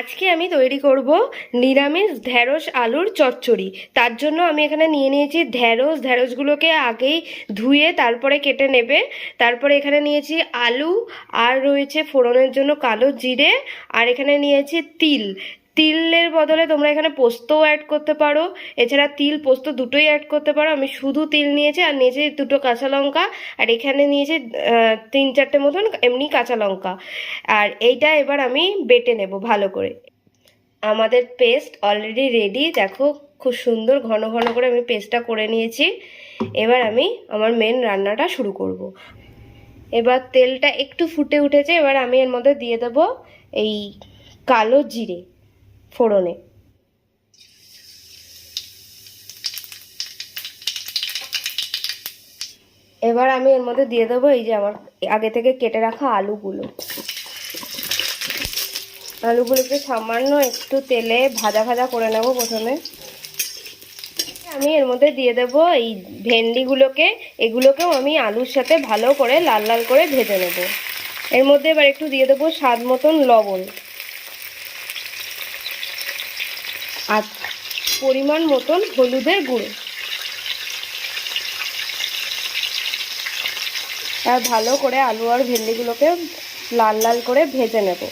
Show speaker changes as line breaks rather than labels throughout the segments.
আজকে আমি তৈরি করব নিরামিষ ঢ্যাঁড়স আলুর চচ্চড়ি। তার জন্য আমি এখানে নিয়ে নিয়েছি ঢ্যাঁড়স ঢ্যাঁড়সগুলোকে আগেই ধুয়ে তারপরে কেটে নেবে। তারপরে এখানে নিয়েছি আলু আর রয়েছে ফোড়নের জন্য কালো জিরে। আর এখানে নিয়েছি তিল। তিলের বদলে তোমরা এখানে পোস্তও অ্যাড করতে পারো। এছাড়া তিল, পোস্ত দুটোই অ্যাড করতে পারো। আমি শুধু তিল নিয়েছি আর নিয়েছি দুটো কাঁচা লঙ্কা। আর এখানে নিয়েছি তিন চারটে মতন এমনি কাঁচা লঙ্কা। আর এইটা এবার আমি বেটে নেব ভালো করে। আমাদের পেস্ট অলরেডি রেডি দেখো খুব সুন্দর ঘন ঘন করে আমি পেস্টটা করে নিয়েছি। এবার আমি আমার মেন রান্নাটা শুরু করব। এবার তেলটা একটু ফুটে উঠেছে। এবার আমি এর মধ্যে দিয়ে দেব এই কালো জিরে। ফোড়নে। এবার আমি এর মধ্যে দিয়ে দেবো এই যে আমার আগে থেকে কেটে রাখা আলুগুলো। আলুগুলোকে সামান্য একটু তেলে ভাজা ভাজা করে নেব প্রথমে। আমি এর মধ্যে দিয়ে দেব এই ভেন্ডিগুলোকে। এগুলোকেও আমি আলুর সাথে ভালো করে লাল লাল করে ভেজে নেব। এর মধ্যে এবার একটু দিয়ে দেবো স্বাদ মতন লবণ। আর পরিমাণ মতন হলুদের গুঁড়ো। আর ভালো করে আলু আর ভেন্ডিগুলোকে লাল লাল করে ভেজে নেব।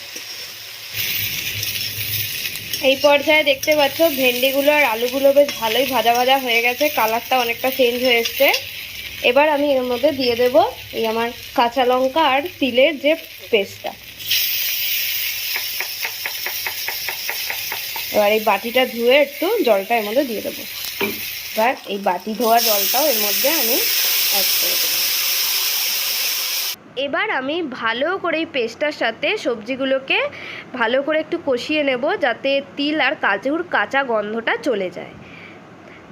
এই পর্যায়ে দেখতে পাচ্ছ ভেন্ডিগুলো আর আলুগুলো বেশ ভালোই ভাজা ভাজা হয়ে গেছে, কালারটা অনেকটা চেঞ্জ হয়ে এসছে। এবার আমি এর মধ্যে দিয়ে দেব এই আমার কাঁচা লঙ্কা আর তিলের যে পেস্টটা এবার এই বাটিটা ধুয়ে একটু জলটা এর মধ্যে দিয়ে দেবো। এবার এই বাটি ধোয়া জলটাও এর মধ্যে আমি অ্যাড করে দেবো। এবার আমি ভালো করে এই পেস্টটার সাথে সবজিগুলোকে ভালো করে একটু কষিয়ে নেব যাতে তিল আর কাজুর কাঁচা গন্ধটা চলে যায়।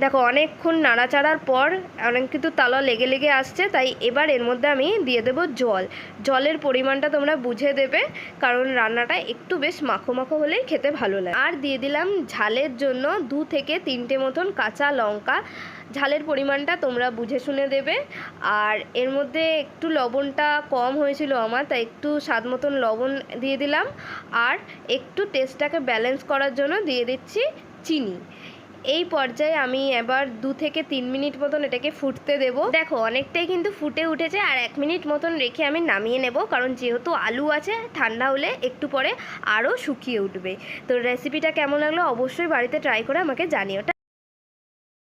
দেখো, অনেকক্ষণ নাড়াচাড়ার পর অনেক কিন্তু তালা লেগে লেগে আসছে, তাই এবার এর মধ্যে আমি দিয়ে দেবো জল। জলের পরিমাণটা তোমরা বুঝে দেবে, কারণ রান্নাটা একটু বেশ মাখো মাখো হলেই খেতে ভালো লাগে। আর দিয়ে দিলাম ঝালের জন্য দু থেকে তিনটে মতন কাঁচা লঙ্কা। ঝালের পরিমাণটা তোমরা বুঝে শুনে দেবে। আর এর মধ্যে একটু লবণটা কম হয়েছিল আমার, তাই একটু স্বাদ মতন লবণ দিয়ে দিলাম। আর একটু টেস্টটাকে ব্যালেন্স করার জন্য দিয়ে দিচ্ছি চিনি। এই পর্যায়ে আমি এবার দু থেকে তিন মিনিট মতন এটাকে ফুটতে দেব। দেখো, অনেকটাই কিন্তু ফুটে উঠেছে আর এক মিনিট মতন রেখে আমি নামিয়ে নেব, কারণ যেহেতু আলু আছে, ঠান্ডা হলে একটু পরে আরও শুকিয়ে উঠবে। তো রেসিপিটা কেমন লাগল অবশ্যই বাড়িতে ট্রাই করে আমাকে জানিও।